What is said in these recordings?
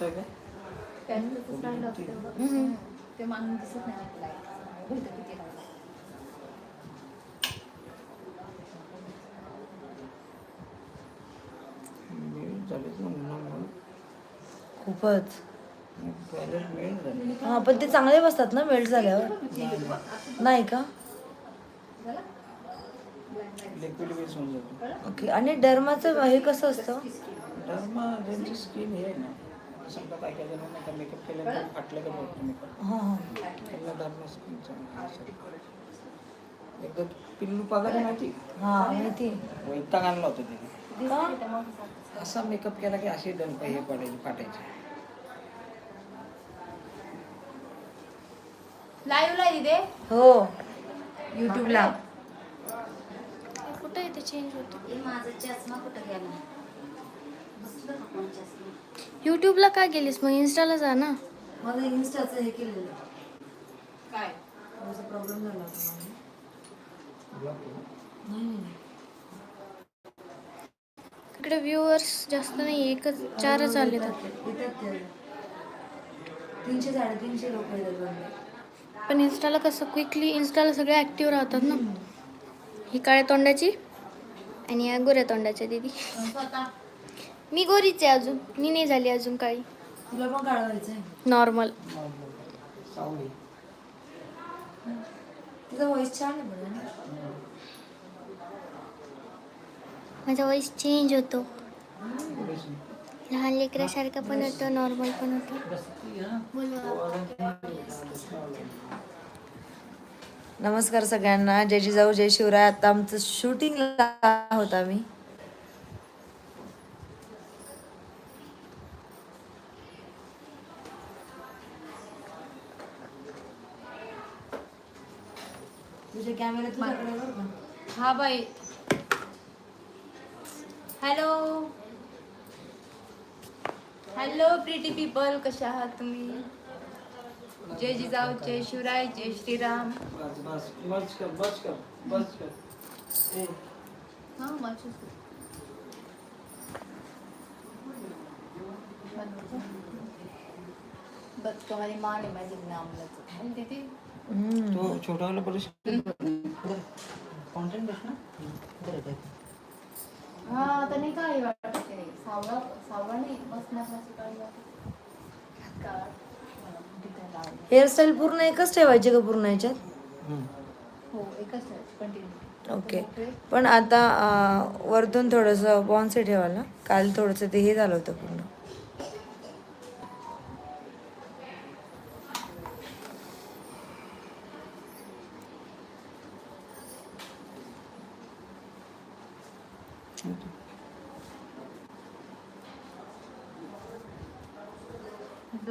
दिसतोय का. ते मागून दिसत नाही आपल्याला किती खूपच. हा पण ते चांगले बसतात ना मेल्ट झाल्यावर. नाही का? ओके आणि डर्माचं हे कसं असतं? डर्मा ज्यांची स्किन हे आहे ना समजा काय काय जणांना का मेकअप केल्यानंतर फाटलं का बघतो मेकअप हां हां. स्किनचा एकदा पिल्लू पगार माहिती हां माहिती वैताग आणला होता त्याने असा मेकअप केला की असे डंप हे पडायचे फाटायचे. लाईव्ह ला इथे हो. यूट्यूबला कुठं येते चेंज होतं? माझा चष्मा कुठं गेला? यूट्यूबला काय गेलीस? मग इन्स्टाला जा ना. माझं इन्स्टाचं हे केलेलं. काय? थोडासा प्रॉब्लेम झाला होता मला. नाही नाही नाही. इकडे व्ह्युअर्स जास्त नाही एकच चारच आले तर येतात ते. तीनशे साडेतीनशे लोक येतात पण इन्स्टाला कसं क्विकली इन्स्टाला सगळे ॲक्टिव्ह राहतात ना. ही काळ्या तोंडाची आणि या गोऱ्या तोंडाच्या दिदी. स्वतः. मी गोरीच आहे अजून. मी नाही झाली अजून काळी तुला पण काढवायचं आहे नॉर्मल व्हॉइस छान आहे. माझा वॉइस चेंज होतो. लहान लेकरासारखा पण होतो नॉर्मल पण होतो. बोलवा. नमस्कार सगळ्यांना. जय जिजाऊ जय शिवराय. आता आमचं शूटिंगला आहोत आम्ही. तुझे कॅमेरा तुझ्याकडे बरं. का? हा बाई. हॅलो हॅलो प्रिटी पीपल कशा आहात तुम्ही? जय जिजाऊ जय शिवराय जय श्रीराम. बस हा तुम्हाला मान आहे माझी नामलाच. आणि तो छोटावाला परिस्थिती कॉन्टेंट बस ना। हा आता नाही काय वाटत सावळा सावळा नाही लावलं. हेअरस्टाईल पूर्ण एकच ठेवायची का पूर्ण याच्यात? हो एकच कंटिन्यू ओके पण आता वरतून थोडंसं बॉन्से ठेवायला काल थोडंसं ते हे झालं होतं पूर्ण.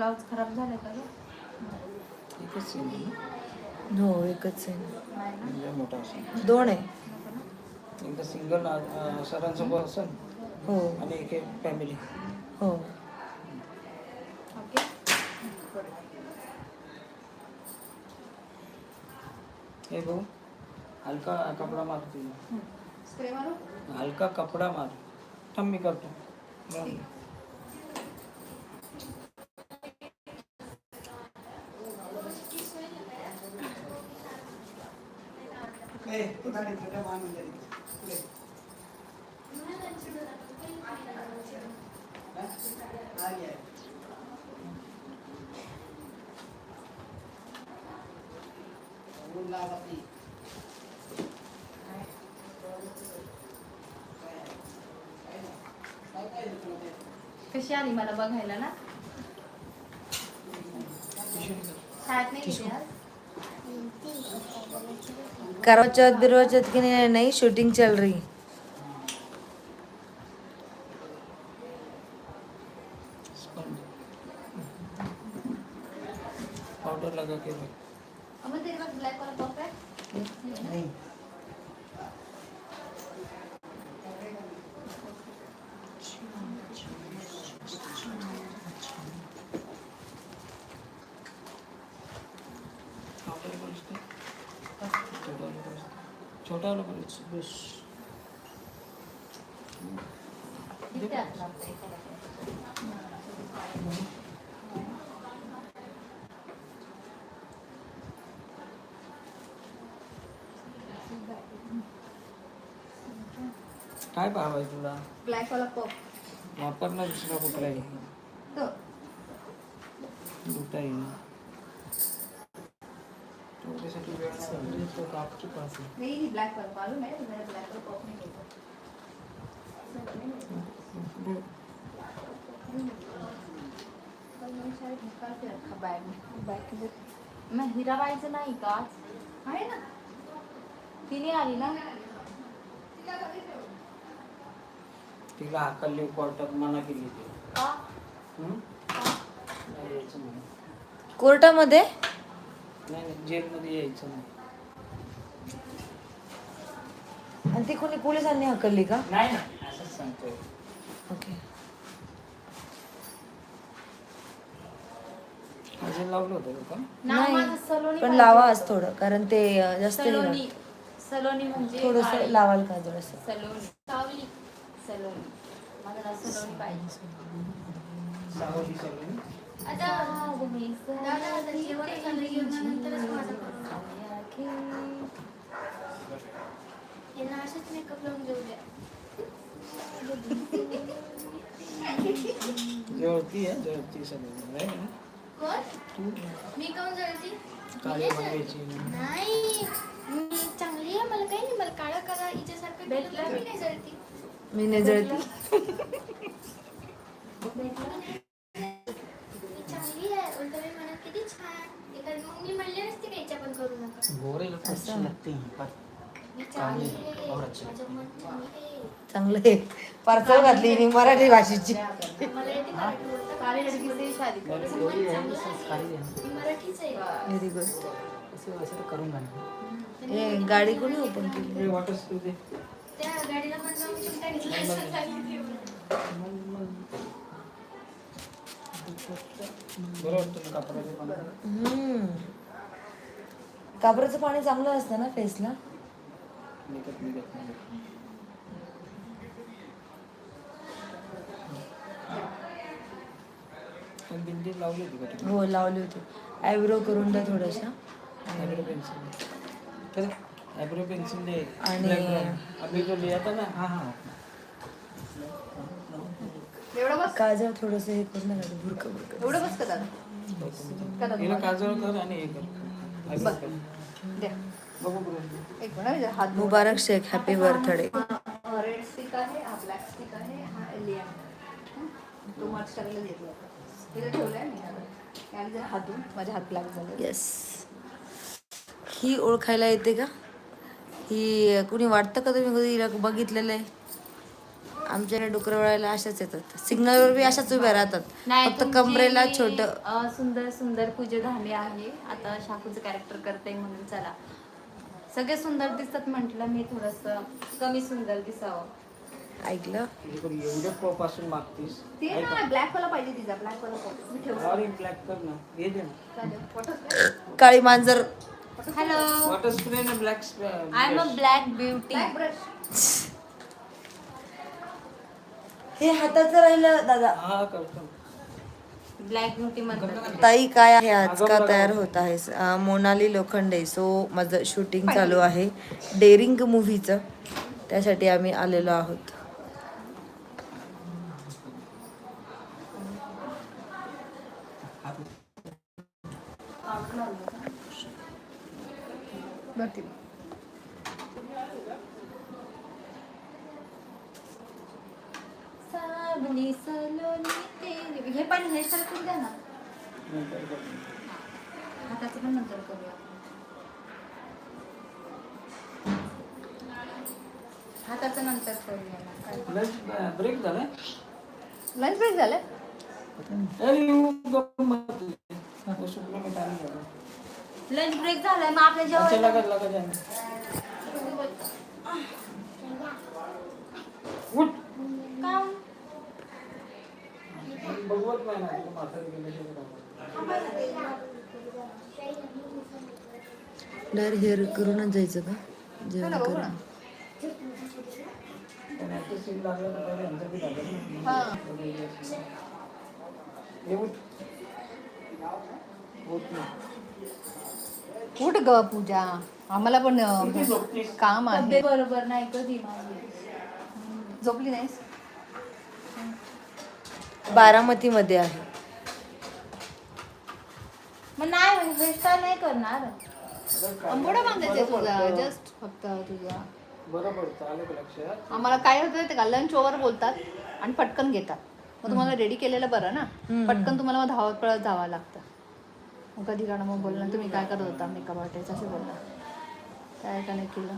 ब्लाऊज खराब झाला का ग? एकच आहे. हो एकच आहे. म्हणजे मोठा असेल दोन आहे. एकदा सिंगल सरांसोबत असेल. हो. आणि एक एक फॅमिली हो. ओके. हे भाऊ हलका कपडा मार तुझा. स्प्रे मारू? हलका कपडा मार. थांब मी करतो. जाऊन दे. कशी आली मला बघायला ना? शाळेत नाही गेली आज? करवा बिरवा चौथ की नहीं नहीं शूटिंग चल रही. पाउडर लगा के रख अमन तेरे पास ब्लैक वाला टॉप है? नहीं। Bir काय भाव तुला ब्लॅक वाला पॉप वापरणार दुसरा कुठला येईल वेळ नाही तो पास. नहीं नहीं ब्लैक मालूम है मेरा ब्लैक नहीं बैग में बैग हिराबाईचं नाही का आज? आहे ना? तिने आली ना? तिला हाकलली कोर्टात मना केली ती. कोर्टामध्ये? नाही नाही, जेलमध्ये यायचं नाही. आणि ती कोणी पोलिसांनी हकलली का? नाही ना असंच सांगतोय. ओके. अजून लावलं होतं का पण? नाही माझं नाही सलोनी पण पाहिजे लावा. आज थोडं कारण ते अं, जास्त हे सलोनी होतं. सलोनी म्हणजे थोडंसं काळी. लावाल का थोडंसं सलोनी. सावली. सलोनी. माझं नाव सलोनी पाहिजे. सावली आता दादा आता जेवण झालं की मग नंतरच माझं यांना असेच मेकअप लावून देऊ द्या. जळती आहे जळती सगळी. नाही ना? कोण? तू मी काऊन जळती? काळी बनवायची नाही मी चांगली आहे मला काही नाही मला काळा करा हिच्यासारखं केलं तर मी नाही जळती. मी नाही जळती मी चांगली आहे उलट मी म्हणत किती छान एखादी मग मी म्हणले नसते का हिच्या पण करू नका. गोरे लागते मी चांगली आहे. चांगलं पार्सल घातली मी मराठी भाषेची. मला येते मराठी बोलता. काळी लडकी से शादी कर. माझं मन चांगलं आहे. मी मराठीच आहे. व्हेरी गुड हे गाडी कोणी ओपन केली? वाटच तू दे. त्या गाडीला पण जाऊन चिमटा घेतला असं सांगितलं. बरं वाटतं ना कापडाचे पण? हम्म. कापराचं पाणी चांगलं असतं ना फेसला? हो लावली होती. आयब्रो करून द्या थोड्याशा आयब्रो पेन्सिल दे. आणि-. अभी जो लिया था ना. हाँ हाँ. एवढं बस? काजळ थोडस हे करून भुरक भुरक. एवढं बस का दादा? काजळ कर आणि हे कर. द्या एक मिनिट हात Mubarak Shaikh happy birthday red stick आहे हा ब्लॅक स्टिक आहे हा एलियन तो मर्च करायला घेतला होता तिथे ठेवलाय मी आणि जरा हातून धुवून माझे हात ब्लॅक झाले येस ही ओळखायला येते का? ही कुणी वाटतं का तुम्ही कधी बघितलेलं आहे? आमच्याकडे डुकर वळायला अशाच येतात. सिग्नलवर बी अशाच उभ्या राहतात. फक्त तुमची कमरेला मी, छोट. अं, सुंदर सुंदर पूजा धामे आहे. आता शाकूचं कॅरेक्टर करते म्हणून चला. सगळे सुंदर दिसतात म्हटलं मी थोडस. कमी सुंदर दिसावं. ऐकलं? तुझ्याकडे एवढे पप असून मागतीस. ते ना. ब्लॅक वाला पाहिजे तिचा ब्लॅक वाला पॉप मी ठेवला अरे ब्लॅक कर ना. हे दे ना. चालेल. फोटो काळी मांजर. हॅलो वॉटर स्प्रे ना black spray I am a black beauty black brush हे हाताचं राहिलं दादा. हा करतो. ब्लॅक म्हणतात. ताई काय आहे आज का तयार होत आहे? मोनाली लोखंडे. सो माझं शूटिंग चालू आहे. डेअरिंग मूव्हीचं त्यासाठी आम्ही आलेलो आहोत. सावली सलोनी तेरी हे पण हे सर करू द्या ना. हाताचं पण नंतर करूया. हाताचं नंतर करूया. ना काय लंच ब्रेक झाला? लंच ब्रेक झालं अरे वो शुक्र टाइम लंच ब्रेक झालाय मग आपल्या जेवण लगा लगा जाने उठ. काय बघवत नाही ना तुला म्हातारी गेल्याशिवाय काय. डायरेक्ट हेअर करूनच जायचं का? जेवण करून. हा. हे उठ. ग पूजा. आम्हाला पण? काम आहे. बरोबर नाही कधी झोपली नाहीस? बारामतीमध्ये आहे. मग नाही हेअरस्टाईल नाही करणार. अंबोडा बांधायचे तुझा? जस्ट फक्त तुझा. बरं पडतं आलं का लक्षात आम्हाला काय होतं ते का? लंच ओव्हर बोलतात आणि पटकन घेतात. मग तुम्हाला रेडी केलेलं बरं ना? पटकन तुम्हाला मग धावत पळत जावं लागतं. मग कधी काढा मग बोलणार तुम्ही काय करत होता? मेकअप आर्टिस्ट असे बोलणार काय का नाही केलं?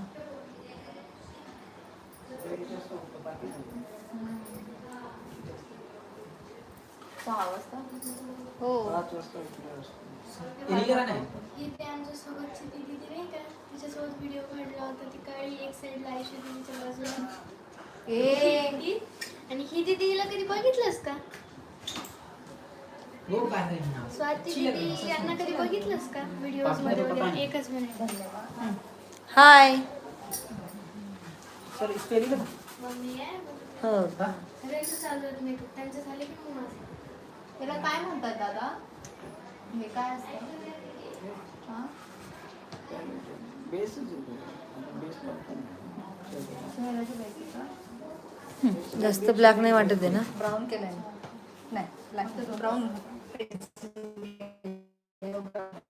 सहा वाजता. हो. पाच वाजता उठणार असतो. एलिया नाही? इथे आमच्या सोबतची दिदी नाही का? तिच्यासोबत व्हिडिओ काढला होता. ती काळी एक साईडला आयुष्य दिदीच्या बाजूला. ए. ती आणि ही दिदीला कधी बघितलंस का? हो काय नाही. स्वाती दिदी यांना कधी बघितलंस का? व्हिडिओजमध्ये वगैरे? एकच मिनिट. हाय. सर स्पेलिंग ना मम्मी आहे? हो. चालू आहेत. मेकअप त्यांचं झाले की मग माझं. त्याला काय म्हणतात दादा? हे काय असतं? हा? बेसच. बेस? जास्त ब्लॅक नाही वाटत आहे ना? ब्राऊन केलंय. नाही ब्लॅक ब्राऊन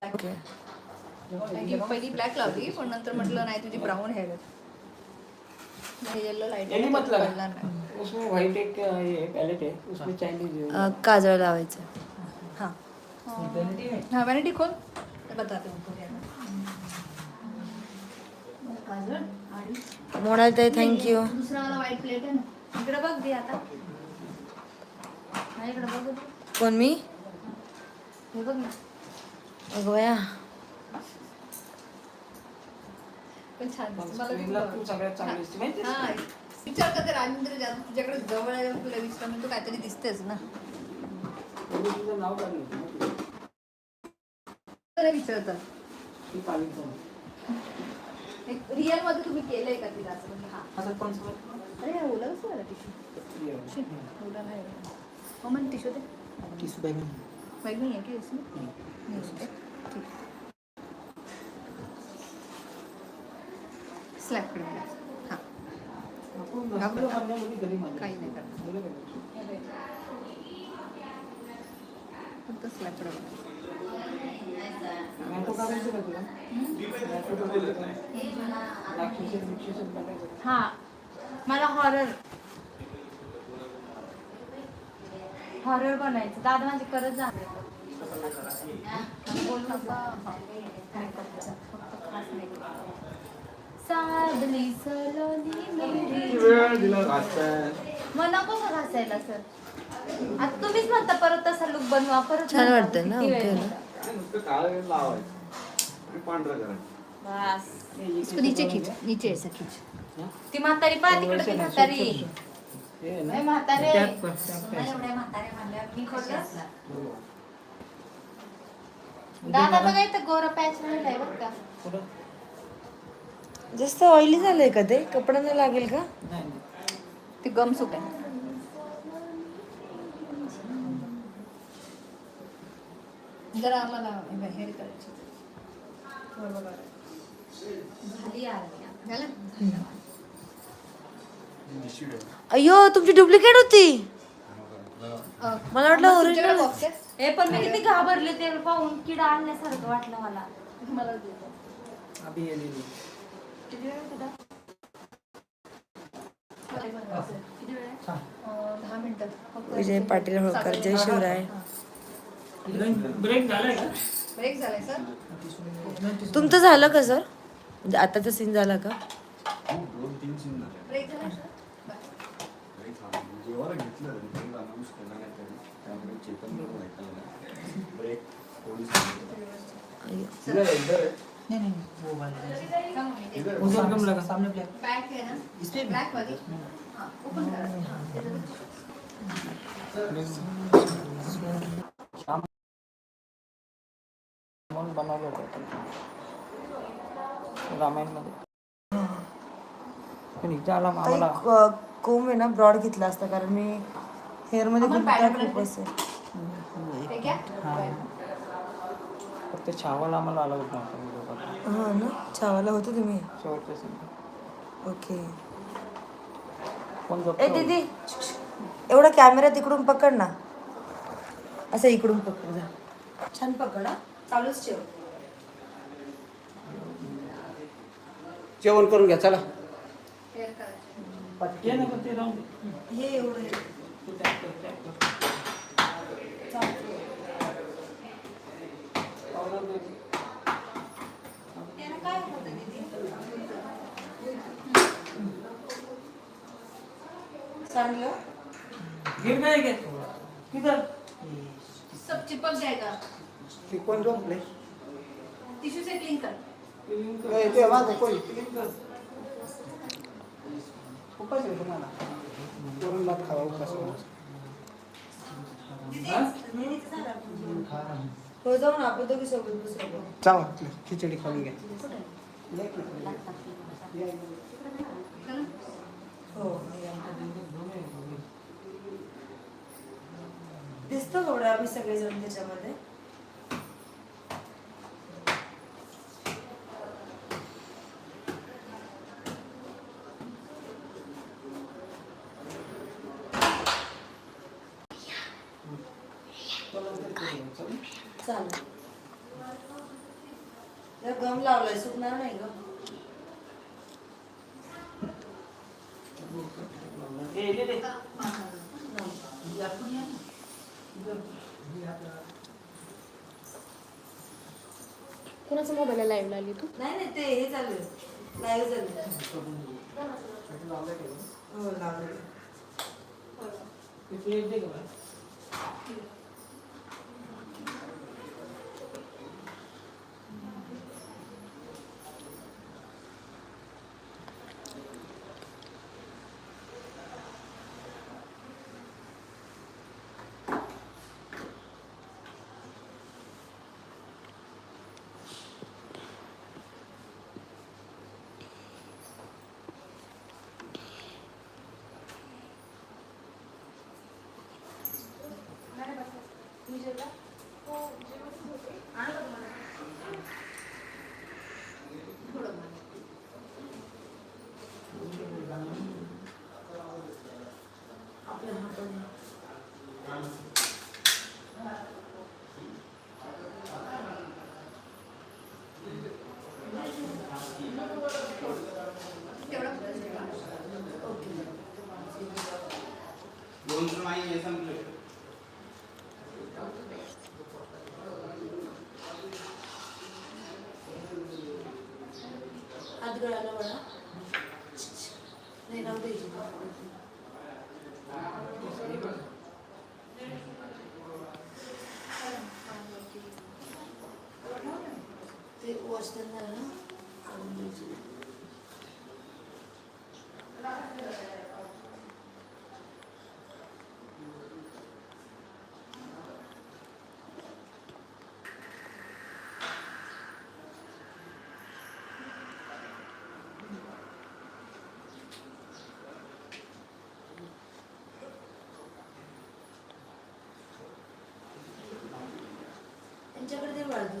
ओके पहिली ब्लॅक लावली पण नंतर म्हटलं नाही तुझी ब्राऊन हेअर येलो लाइट यही मतलब। कळणार नाही. उसमें व्हाइट एक अ, ये पैलेट है उसमें चाइनीज अं, काजळ लावायचं. हाँ. है हाँ वैनिटी खोल मैं बताती हूँ आपको क्या है। काजळ आणि मोनाल ताई थँक्यू दुसरा वाला व्हाईट प्लेट आहे ना. इकडे बघ दे आता. हा, इकडे बघ. कोण मी? हे बघ ना. अगं बया पण छान दिसतं. मला स्क्रीनला खूप तू सगळ्यात चांगली दिसते माहिती हा आहे? विचार करते राजेंद्र जाधव तुझ्याकडे जवळ आहे तुला विचार म्हणजे तू काहीतरी दिसतेस ना. मी तुझं नाव काढलं तर विचारतात. ती. रिअलमध्ये तुम्ही केलंय का तिला असं? म्हणजे हा. असं सर अरे हे ओला कसं आला टिश्यू ओला नाही हो मन टिश्यू दे. किस बॅग बैग नहीं है क्या इसमें नहीं. उसमें ठीक स्लॅबकडे मला हां घाबरू म्हणण्यामध्ये घरी माझ्या. काही नाही करणार गेलं का लक्ष? फक्त स्लॅबकडे बघा. मॅटो काढायचं का तुला मॅटो काढायचं का? लाक्षीचं, बिक्षीचं काढायचं का? हा. मला हॉरर हॉरर बनायचं. दादा माझी करत जा. बोल नका मेकअपचा फक्त खास मेकअप साधली सलोनी मेरी मग नको मग हसायला सर आता तुम्हीच म्हणता परत तसा लुक बनवा परत छान बनवा. वाटतंय ना, किती वेळ ओके ना. नुसतं लावायचं आणि पांढरं करायचं बस इसको नीचे खींच नीचे ऐसा खींच ती म्हातारी पहा तिकडे ती म्हातारी ए, म्हातारे एवढ्या मी कशी असणार? दादा बघा इथं गोरा पॅच राहिलाय बघ का जास्त ऑइली झालंय का ते? कपड्यांना लागेल का? नाही नाही. ते गम सुट आहे. जरा आम्हाला हेअर करायची. अयो तुमची डुप्लिकेट होती. मला वाटलं ओरिजिनल? ए पण मी किती घाबरले ते पाहून किडा आणल्यासारखं वाटलं मला. मला देतो. अभी ये लेली. किती वेळ? किती वेळ दहा. विजय पाटील होळकर जय शिवराय. ब्रेक झालाय का? ब्रेक झालाय सर तुमचं झालं का सर म्हणजे आताचा सीन झाला का? दोन तीन सीन झाले ब्रेक घेतलं त्यामुळे चेतन पोलीस अय्यो. तिला एकदा रे. उधर कम लगा सामने ब्लैक बॅक आहे ना? इसमें ब्लॅकमध्ये हां ओपन करा. हां. म्हणून बनवलं होतं. रामायणमध्ये. पण इथं आला ताई, आम्हाला क- कोंब आहे ना ब्रॉड घेतला असता कारण मी हेअरमध्ये खूप असेल हे फक्त छावाला आम्हाला आला होता आता व्हिडिओ काढला. हा ना? छावाला होते तुम्ही? शेवटच्या. ओके. आपण ए दीदी एवढा कॅमेरा तिकडून पकड ना. असं इकडून पकड जा. छान पकड हा. चालूच ठेव. जेवण करून घ्या चला. पण. हे एवढं सांडलं गिर नाही घेत किधर सब चिपक जाएगा ती कोण झोपले? टिश्यू से क्लीन कर. ए, ते माझं कोण? क्लीन कर उपास आहे तुम्हाला वरून भात खावा उपास हो जाऊ ना आपण दोघी सोबत बसू. जावा खिचडी खाऊन घ्या. हो. दिसतो केवढं आम्ही सगळेजण त्याच्यामध्ये चालेल जर गम लावलाय सुकणार नाही ग ए, ले, ले. कुणाचा मोबाईल लाईव्ह लागली तू? नाही नाही ते हे चालू लाईव्ह चालू हो लावलं ते वॉशन झालं ना काढून द्यायची. त्यांच्याकडे ते वाढतो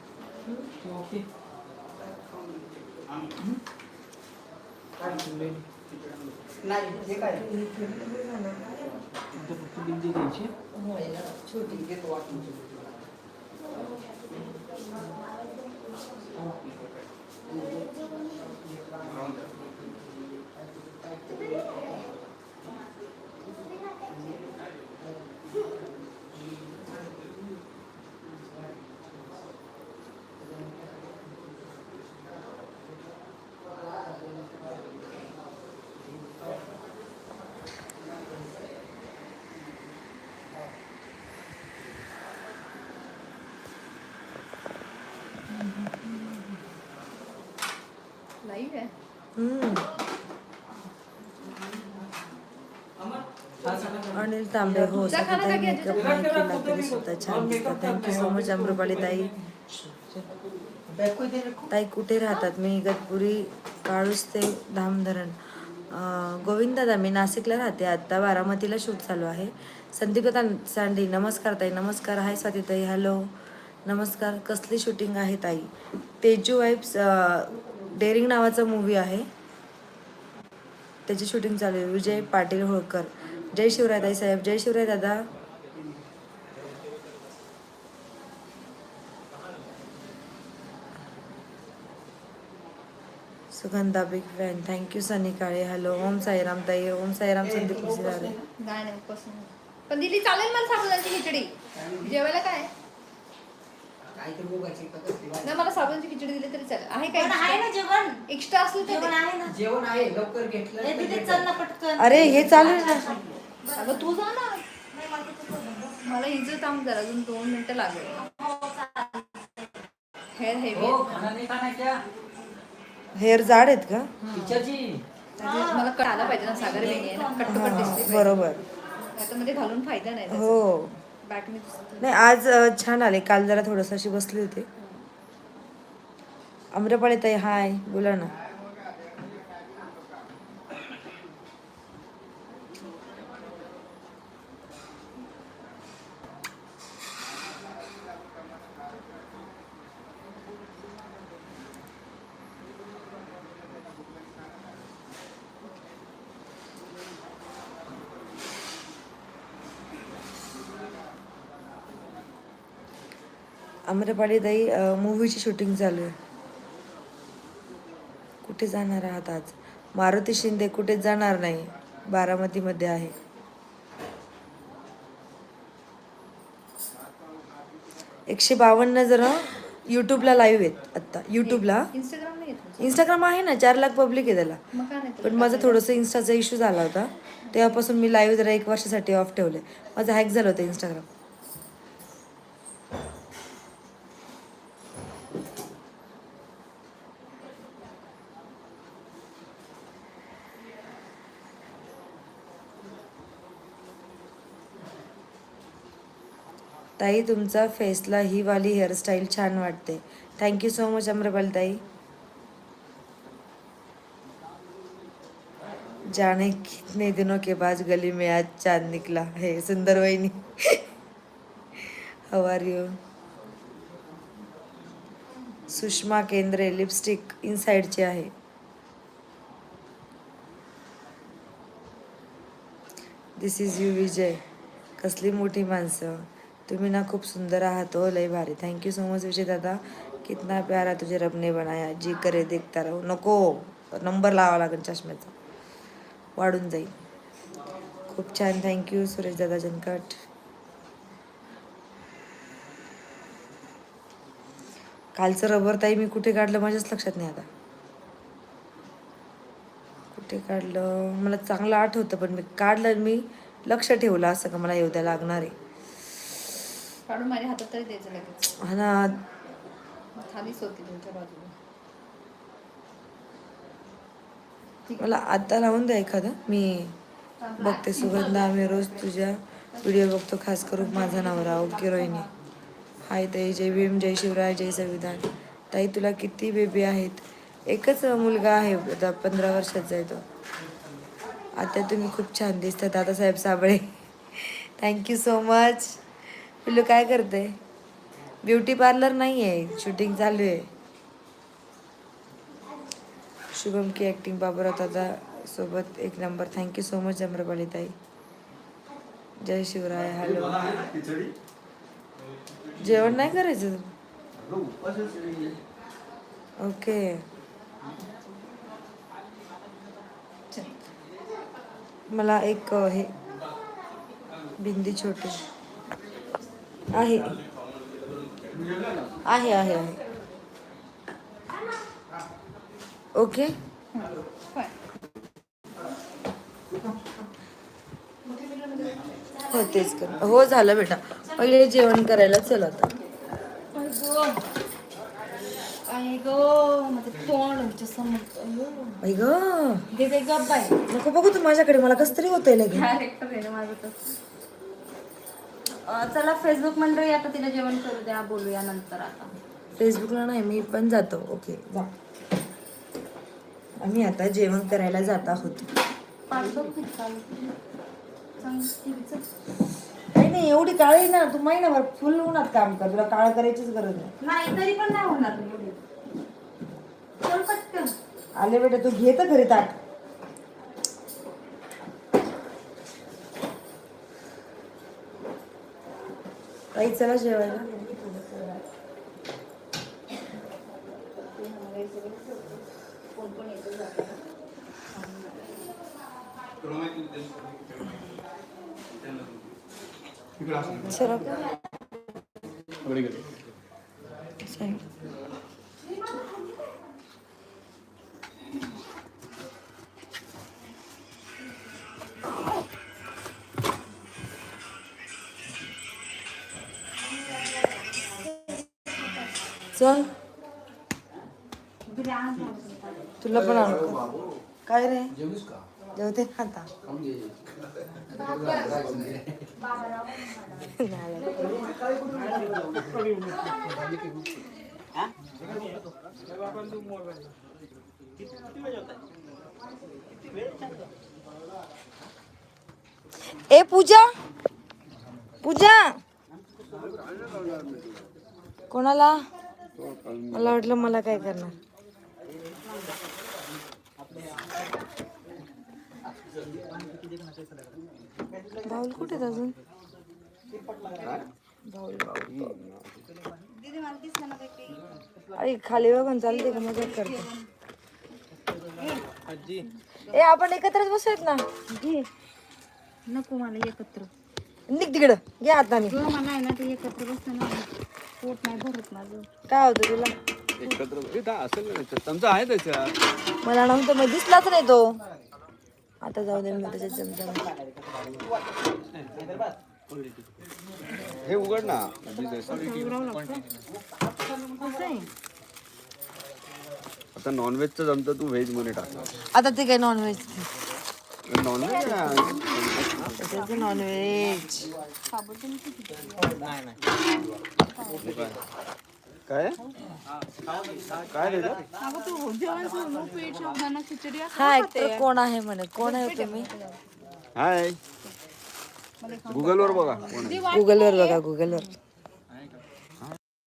ओके नाही हे काय? आता फक्त बिंदी द्यायची छोटी घेतो वाटून अनिल तांबे हो सगळ्यांनी मेकअप केला तरी सुद्धा छान थँक्यू सो मच अमृपाली ताई. ताई कुठे राहतात? मी इगतपुरी काळूस ते धाम धरण गोविंद दादा मी नाशिकला राहते. आत्ता बारामतीला शूट चालू आहे. संदीप सांडी नमस्कार ताई नमस्कार. हाय स्वाती ताई हॅलो. नमस्कार. कसली शूटिंग आहे ताई? तेजू वाईब्स डेअरिंग नावाचा मूवी आहे. त्याची शूटिंग चालू आहे. विजय पाटील होळकर. जय शिवराय ताई साहेब. जय शिवराय दादा. Sugandha big fan thank you Sunny Kale hello Om Sairam ताई. ओम साईराम संदीप. पण दिली चालेल मला खिचडी. जेवायला काय? नाही मला साबुदाण्याची खिचडी दिली तरी चालेल. आहे पण आहे ना काय जेवण? एक्स्ट्रा असलं तर जेवण. आहे ना. जेवण आहे लवकर घेतलं ए, तिथे चल ना पटकन. अरे हे चालू ना. अगं तू जा ना. मला हिचं थांब जरा अजून दोन मिनिटं लागेल. हेअर हेवी हो खाना नाही खाना क्या हेअर जाड आहेत का? मला कळायला पाहिजे ना सागर आहे ना बरोबर. मध्ये घालून फायदा नाही. हो. बॅकने दिसतं. नाही आज छान आले. काल जरा थोडस अशी बसली होती. अमरपाळी ताई हाय. बोला ना. अमरपाळी ताई मूवीची शूटिंग चालू आहे. कुठे जाणार आहात आज? मारुती शिंदे कुठे जाणार नाही? बारामतीमध्ये आहे. एकशे बावन्न जण यूट्यूबला लाईव्ह आहेत आत्ता. यूट्यूबला इंस्टाग्राम आहे ना चार लाख पब्लिक आहे त्याला. पण माझं थोडंसं इन्स्टाचा इश्यू झाला होता. तेव्हापासून मी लाईव्ह जरा एक वर्षासाठी ऑफ ठेवले माझं हॅक झालं होतं इंस्टाग्राम ताई तुमचा फेसला ही वाली हेअरस्टाईल छान वाटते. थँक्यू सो मच अमरपाल ताई. जाने कितने दिनों के बाद गली में आज चांद निकला है सुंदर वहिनी. हाउ आर यू सुषमा केंद्रे लिपस्टिक इनसाईडची आहे. दिस इज यू विजय कसली मोठी माणसं. तुम्ही ना खूप सुंदर आहात हो लय भारी. थँक्यू सो मच विजय दादा. कितना प्यारा तुझे रबने बनाया. जी करे देखता राहू. नको. नंबर लावा लागेल चष्म्याचा. वाढून जाईल. खूप छान. थँक्यू सुरेश दादा जनकट. कालचं रबर ताई मी कुठे काढलं माझ्याच लक्षात नाही आता. कुठे काढलं? मला चांगलं आठवतं पण मी काढलं मी लक्ष ठेवलं असं का मला येऊ द्या लागणार आहे. काढून माझ्या हातात तरी द्यायचं लगेच. हा ना खालीच होती तुमच्या बाजूला. मला आता लावून द्या एखादं. मी बघते सुगंधा आम्ही रोज तुझ्या व्हिडिओ बघतो खास करून माझा नवरा ओके रोहिणी. हाय ताई जय भीम जय शिवराय जय संविधान. ताई तुला किती बेबी आहेत? एकच मुलगा आहे आता पंधरा वर्षाचा आहे तो. आता तुम्ही खूप छान दिसता Dadasaheb Sable. Thank you so much पिल्लू काय करते ब्युटी पार्लर नाही आहे शूटिंग चालू आहे. शुभम की ॲक्टिंग बाबूराव दादा सोबत एक number thank you so much Amrapali ताई. जय शिवराय हॅलो जेवण नाही करायचं. ओके. मला एक हे बिंदी छोटी. आहे. आहे आहे ओके. हो तेच कर. हो झालं बेटा. पहिले जेवण करायला चल आता. गो नको बघू तू माझ्याकडे. मला कस तरी होतंय लगे कॅरेक्टर आहे ना माझं तर अं, चला फेसबुक मंडळी आता तिला जेवण करू द्या. बोलूया नंतर आता. फेसबुकला नाही मी पण जातो. ओके जा. आम्ही आता जेवण करायला जात आहोत. नाही नाही एवढी काळी ना तू महिनाभर फुल उन्हात काम कर. तुला काळ करायचीच गरज नाही. तरी पण नाही होणार आले बेटा तू घे तर घरी ताट. ताई चला जेवायला चला चल तुला पण आणतो. काय रे? जेवते खाता ए पूजा. पूजा. कोणाला? मला वाटलं मला काय करणार. बाऊल कुठे अजून? Bowl bowl. अरे खाली बघून चालते का? मदत करते. ए आपण एकत्रच बसूयात ना? घे. नको मला एकत्र. निघ तिकडं. घे गं, मला आहे ना ते एकत्र बसताना पोट नाही भरत माझं काय होतं तुला? एकत्र ए, दा, असेल ना त्याच्यात. चमचा आहे त्याच्यात मला नव्हतं मग दिसलाच नाही तो. आता जाऊ दे मी त्याच्या चमचा हे उघड ना. आता नॉनव्हेजचं जमतं तू व्हेजमध्ये टाक. आता ते काय नॉनव्हेज नॉनव्हेज काय? काय रे? हा ऍक्टर कोण आहे म्हणे? कोण आहे तुम्ही? हाय. गुगलवर बघा. गुगलवर बघा गुगलवर